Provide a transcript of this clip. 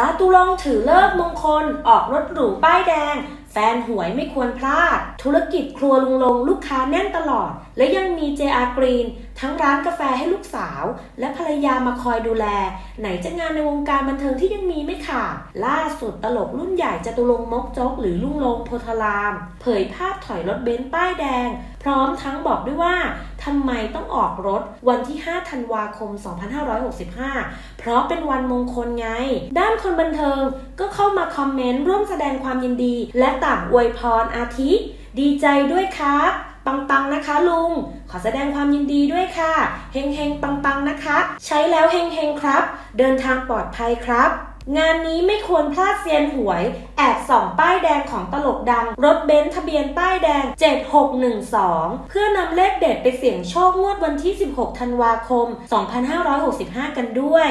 จาตุรงถือเลิกมงคล ออกรถหรูป้ายแดง แฟนหวยไม่ควรพลาด ธุรกิจครัวลุงลงลูกค้าแน่นตลอด และยังมี JR Green ทั้งร้านกาแฟให้ลูกสาว และภรรยามาคอยดูแล ไหนจะงานในวงการบันเทิงที่ยังมีไม่ขาดล่าสุดตลกรุ่นใหญ่จตุรงมกจกหรือลุงลงโพธาราม เผยภาพถอยรถเบนซ์ป้ายแดง พร้อมทั้งบอกด้วยว่า ทำไมต้องออกรถวันที่ 5 ธันวาคม 2565 เพราะเป็นวันมงคลไง ด้านคนบันเทิงก็เข้ามาคอมเมนต์ร่วมแสดงความยินดี และต่างอวยพรอาทิ ดีใจด้วยครับปังๆนะคะลุง ขอแสดงความยินดีด้วยค่ะ เฮงๆ ปังๆ นะคะ ใช้แล้วเฮงๆ ครับ เดินทางปลอดภัยครับ งานนี้ไม่ควรพลาดเซียนหวย แอบส่องป้ายแดงของตลกดัง รถเบนซ์ทะเบียนป้ายแดง 7612 เพื่อนำเลขเด็ดไปเสี่ยงโชคงวดวันที่ 16 ธันวาคม 2565 กันด้วย